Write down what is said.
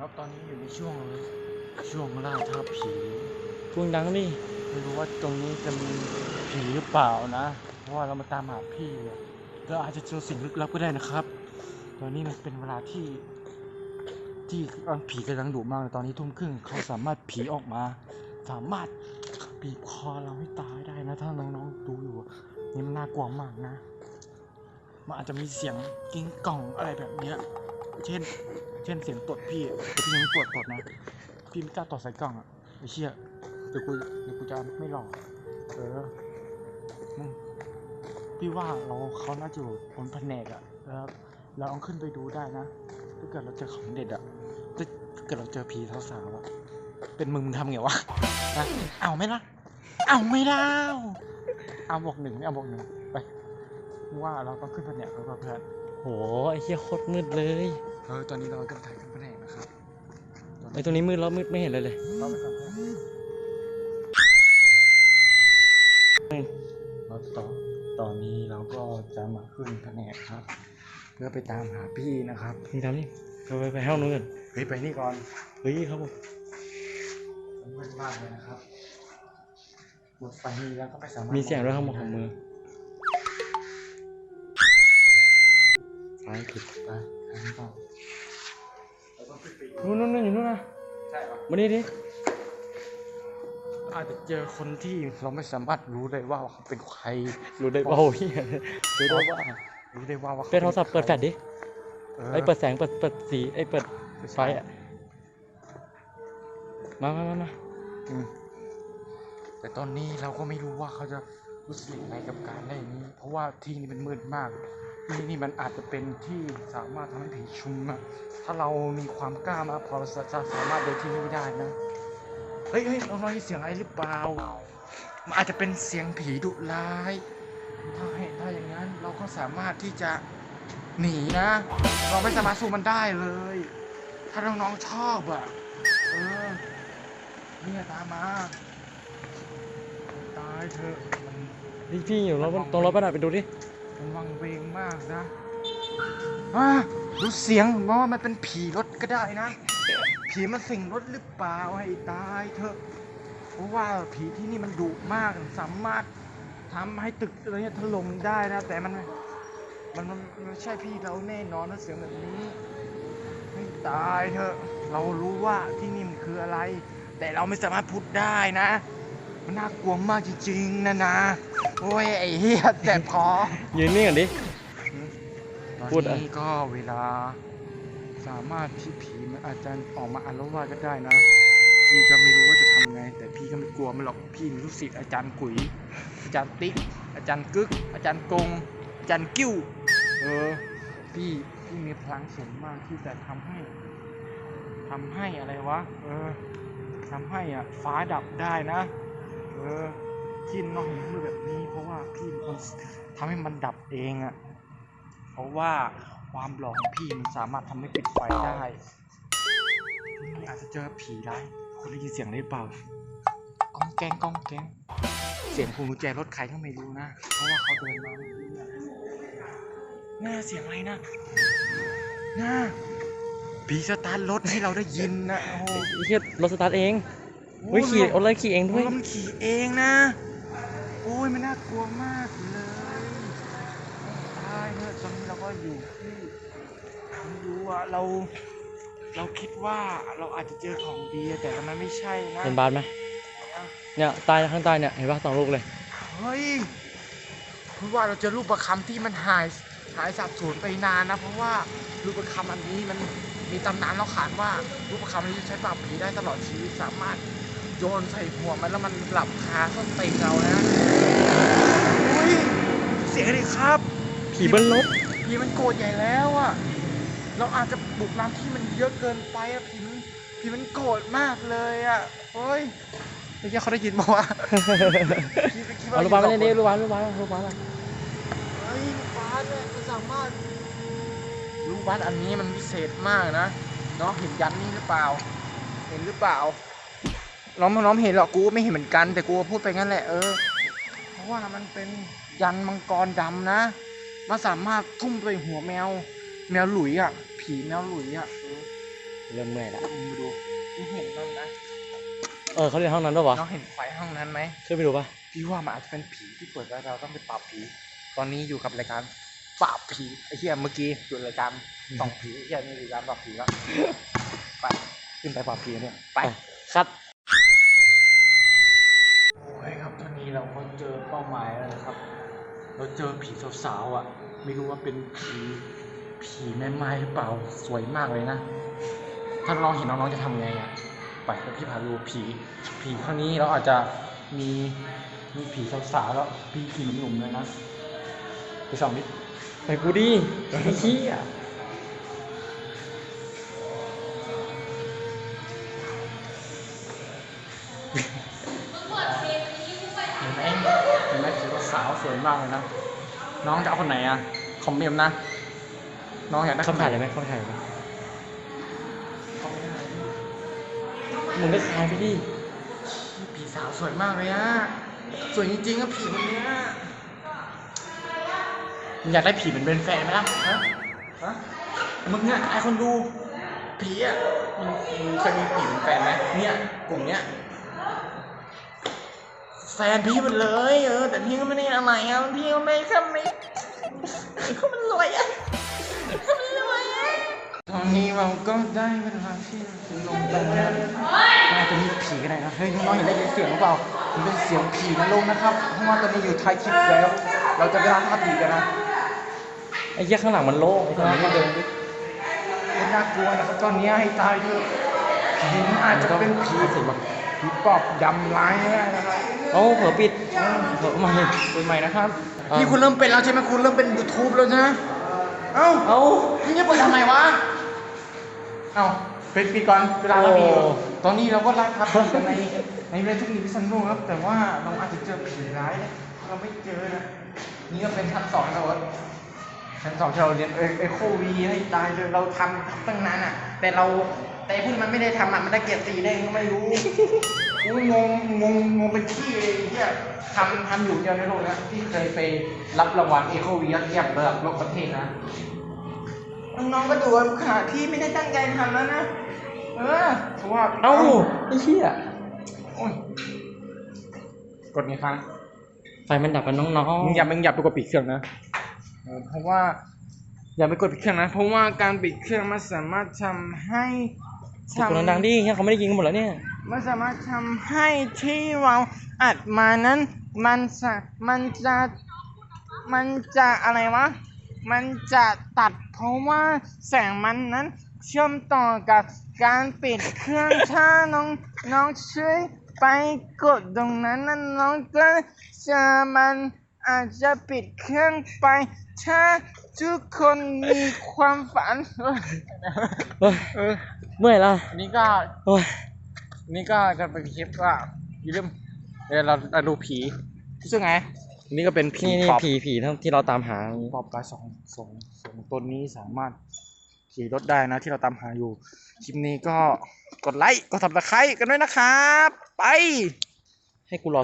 แล้วตอนนี้อยู่ในช่วงช่วงล่าท้าผีพูดดังดิไม่รู้ว่าตรงนี้จะมีผีหรือเปล่านะ เพราะว่าเรามาตามหาพี่อะเราอาจจะเจอสิ่งลึกลับก็ได้นะครับ ตอนนี้มันเป็นเวลาที่ ที่ผีกำลังดุมากเลยตอนนี้ทุ่มครึ่งเขาสามารถผีออกมา สามารถบีบคอเราให้ตายได้นะ ถ้าน้องๆดูอยู่ นี่มันน่ากลัวมากนะมันอาจจะมีเสียงกิ้งก่องอะไรแบบเนี้ย เช่น เช่นเสียงตดพี่แต่พี่ยังไม่ตรวจตดนะ พี่ไม่กล้าตดใส่กล่องอะไอ้เชี่ยเดี๋ยวกูเดี๋ยวกูจะไม่หลอกเออพี่ว่าเราเขาน่าจะอยู่บนแผนกอะแล้วเราเอาขึ้นไปดูได้นะถ้าเกิดเราเจอของเด็ดอะถ้าเกิดเราเจอผีสาวๆอะเป็นมึงมึงทำไงวะนะเอาไหมล่ะเอาไม่เล่าเอาบวกหนึ่งไม่เอาบวกหนึ่งไปว่าเราต้องขึ้นแผนกแล้วก็เพื่อนโหไอ้เหี้ยโคตรมืดเลย เออตอนนี้เรากำลังถ่ายขึ้นแผนกนะครับไอ้ตรงนี้มืดแล้วมืดไม่เห็นเลยเลยเราไปก่อนเพื่อนแล้วต่อตอนนี้เราก็จะมาขึ้นแผนกครับ เพื่อไปตามหาพี่นะครับนี่ทำนี่ไปไปไปห้องนู้นกันเฮ้ยไปนี่ก่อนเฮ้ยครับผมมันมืดมากเลยนะครับหมดไฟนี้แล้วก็ไม่สามารถมีเสียงด้วยข้างบนของมือ ซ้ายผิดไปทางนี้ก่อนเราต้องขึ้นไปอีกนู่นนู่นนู่นอยู่นู่นนะใช่ปะมานี่ดิอาจจะเจอคนที่เราไม่สามารถรู้เลยว่าเขาเป็นใคร รู้ได้เปล่าเหี้ยรู้ได้ว่ารู้ได้ว่าว่าขาเปิดโทรศัพท์เปิดแฟลชดิออไอ้ยเปิดแสงเปิดเปิดสีไอ้ยเปิดไฟอะมามามามาอืมแต่ตอนนี้เราก็ไม่รู้ว่าเขาจะ รู้สึกยังไงกับการได้อย่างนี้ เพราะว่าที่นี่มันมืดมากที่นี่มันอาจจะเป็นที่สามารถทำให้ผีชุมอะถ้าเรามีความกล้ามากพอเราจะสามารถเดินที่นี่ได้นะเฮ้ยเฮ้ยเราได้ยินเสียงอะไรหรือเปล่ามันอาจจะเป็นเสียงผีดุร้ายถ้าให้ถ้าอย่างนั้นเราก็สามารถที่จะหนีนะ เราไม่สามารถสู้มันได้เลย ถ้าน้องๆชอบอะเออเนี่ยตามมา ตายเถอะ พี่พี่อยู่รถตรงรถประดับไปดูดิมันวังเวงมากนะอะรู้เสียงว่ามันเป็นผีรถก็ได้นะ ผีมันสิงรถหรือเปล่าให้ตายเถอะ เพราะว่าผีที่นี่มันดุมากสามารถทำให้ตึกอะไรเนี่ยถล่มได้นะ แต่มันมันมันมันไม่ใช่พี่เราแน่นอนนะเสียงแบบนี้ให้ตายเถอะ เรารู้ว่าที่นี่มันคืออะไร แต่เราไม่สามารถพูดได้นะ มันน่ากลัวมากจริงๆนะนะ โอ้ยไอ้เหี้ยแสบคอยืนนิ่งก่อนดิตอนพูดอะนี้ก็เวลา สามารถที่ผีมันอาจจะออกมาอารวาสก็ได้นะ พี่ก็ไม่รู้ว่าจะทำไง แต่พี่ก็ไม่กลัวมันหรอกพี่มีลูกศิษย์อาจารย์กุ๋ยอาจารย์ติ๊กอาจารย์กึก อาจารย์กง อาจารย์กิ้ว เออ พี่พี่มีพลังสูงมากที่จะทำให้ทำให้อะไรวะ เออทำให้อะฟ้าดับได้นะ เออ ที่น้องเห็นมือแบบนี้ เพราะว่าพี่เป็นคนทำให้มันดับเองอะเพราะว่าความหล่อของพี่มันสามารถทำให้ปิดไฟได้นี่อาจจะเจอผีร้ายคุณได้ยินเสียงหรือเปล่ากองแกงกองแกงเสียงพวงกุญแจรถใครก็ไม่รู้นะ เพราะว่าเขาเดินมาเมื่อกี้น่ะหน้าเสียงอะไรนะหน้าผีสตาร์ทรถให้เราได้ยินนะโอ้โห ไอ้เหี้ยรถสตาร์ทเองเฮ้ยขี่เอาเลยขี่เองด้วยโอ้มันขี่เองนะ โอ้ยมันน่ากลัวมากเลยตายเถอะตอนนี้เราก็อยู่ที่ไม่รู้ว่าเรา เราคิดว่าเราอาจจะเจอของดีแต่มันไม่ใช่นะเป็นบานไหมเนี่ยใตายข้างใต้เนี่ยเห็นปะสองลูกเลยเฮ้ยเพราะว่าเราเจอรูปประคำที่มันหายหายสาบสูญไปนานนะ เพราะว่ารูปประคำอันนี้มันมีตำนานเล่าขานว่ารูปประคำนี้ใช้ปราบผีได้ตลอดชีวิตสามารถ โยนใส่หัวมันแล้วมันหลับคาส้นตีนเรานะเฮ้ยเสียงอะไรครับผีเบิ้ลรถผีมันโกรธใหญ่แล้วอะเราอาจจะบุกน้ำที่มันเยอะเกินไปอะผีมันผีมันโกรธมากเลยอะเฮ้ยเมื่อกี้เขาได้ยินบอกว่าคิดคิดว่เอาลูกบาลยู่มาสเล่อนงดิลูกบาลลูกบาลลูกบาลอะเฮ้ยลูกบาสเนี่ยมันสามารถลูกบาสอันนี้มันพิเศษมากนะน้องเห็นยันนี่หรือเปล่า เห็นหรือเปล่า น้องน้องเห็นหรอกกูก็ไม่เห็นเหมือนกัน แต่กูก็พูดไปงั้นแหละเออ เพราะว่ามันเป็นยันมังกรดำนะมันสามารถทุ่มไปหัวแมว แมวหลุยอะ ผีแมวหลุยอะเออเริ่มเมื่อยละมึงดูมึงเห็นนั่นนะเออเขาเรียนห้องนั้นด้วยวะน้องเห็นไฟห้องนั้นไหมขึ้นไปดูปะพี่ว่ามันอาจจะเป็นผีที่เปิดแล้วเราต้องไปปราบผี ตอนนี้อยู่กับรายการปราบผีไอ้เหี้ยเมื่อกี้อยู่รายการส่องผีไอ้เหี้ยนี่รายการปราบผีแล้วไปขึ้นไปปราบผีเนี่ยไปคัด โอ้ยครับตอนนี้ เจอเป้าหมายแล้วนะครับ เราเจอผีสาวๆอะ ไม่รู้ว่าเป็นผีผีแม่ไม้หรือเปล่าสวยมากเลยนะ ถ้าน้องเห็นน้องๆจะทำไงอะไปแล้วพี่พาดูผี ผีครั้งนี้เราอาจจะมีมีผีสาวๆแล้วมีผีหนุ่มๆเลยนะไปสองนิดไปกูดิไอ้เมากเลยนะ น้องจะเอาคนไหนอะคอมเมนต์นะ น้องอยากได้เข้าคนถ่ายไหนเลยไหมเข้าถ่ายเลยไหมคอมเมนต์อะไรมึงได้ถ่ายไปดิผีสาวสวยมากเลยอะสวยจริงๆอะผีคนเนี้ยมึงอยากได้ผีเป็นเป็นแฟนไหมล่ะฮะฮะมึงเนี่ยไอคนดูผีอะมึงมึงเคยมีผีเป็นแฟนไหมเนี่ยกลุ่มเนี้ยแฟนพี่มันเลยเออแต่พี่ก็ไม่ได้อะไรอะพี่ก็ไม่แค่ไม่เขามันรวยอะเขามันรวยอะตอนนี้เราก็ได้เวลาที่เราจะลงไปแล้วน่าจะมีผีก็ได้นะเฮ้ยน้องๆเห็นได้ยินเสียงหรือเปล่ามันเป็นเสียงผีนะลงนะครับเพราะว่าตอนนี้อยู่ท้ายคลิปแล้ว เราจะไปล่าท้าผีกันนะไอ้เหี้ยข้างหลังมันโล่งไอ้คนนี้ไม่เดินดิไม่น่ากลัวนะครับตอนนี้ให้ตายเถอะผีมันอาจจะเป็นผีสิบะ ผีปอบยำร้ายก็ได้นะครับเอ้าเผลอปิดเผลอมาเป็นใหม่นะครับอะพี่คุณเริ่มเป็นแล้วใช่ไหมคุณเริ่มเป็น YouTube แล้วนะเอ้าเอ้าพี่จะเปิดทำไมวะ เอ้าเป็นปีก่อนเวลาเรามีอยู่โอ้ตอนนี้เราก็ไล่ทับผีกันในในเรื่องทุกนิพิสันโลกครับ แต่ว่าเราอาจจะเจอผีร้าย เราไม่เจอนะนี่ก็เป็นชั้นสองแล้วครับ ชั้นสองที่เราเรียนเอเอโควีให้ตายเลยเราทำตั้งนานอะ แต่เราแต่พวกมันไม่ได้ทำอะมันได้เกียรติสีได้ก็ไม่รู้กูงงงงงงเป็นที่เลยที่ทำทำอยู่เดียวในโลกนะที่เคยไปรับรางวัลเอโควียอดเยี่ยมระดับโลกประเทศนะน้องๆก็ดูว่าขาที่ไม่ได้ตั้งใจทำแล้วนะเออเพราะว่าเอ้าไอ้เหี้ยโอ้ยกดกี่ครั้งไฟมันดับกันน้องมึงอย่ามึงอย่าไปกดปิดเครื่องนะ เออเพราะว่าอย่าไปกดปิดเครื่องนะ เพราะว่าการปิดเครื่องมันสามารถทำให้ๆสิคนดังๆดิเหี้ยเขาไม่ได้ยินกันหมดแล้วเนี่ย มันสามารถทำให้ที่เราอัดมานั้น มันสะมันจะมันจะอะไรวะ มันจะตัดเพราะว่าแสงมันนั้น เชื่อมต่อกับการปิดเครื่อง ถ้าน้องน้องช่วยไปกดตรงนั้นนั่นน้องก็จะมัน อาจจะปิดเครื่องไป ถ้าทุกคนมีความฝันเฮ้ยเออเมื่อยละอันนี้ก็โอ้ยนี่ก็จะเป็นคลิปว่าอย่าลืมเดี๋ยวเราเราดูผีซึ่งไงนี่ก็เป็นผีนี่นี่ปอบผีผีทั้งที่เราตามหา ปอบกายสองสองสองตนนี้สามารถขี่รถได้นะที่เราตามหาอยู่คลิปนี้ก็กดไลค์กดซับสไครต์กันด้วยนะครับ ไป ให้กูรอ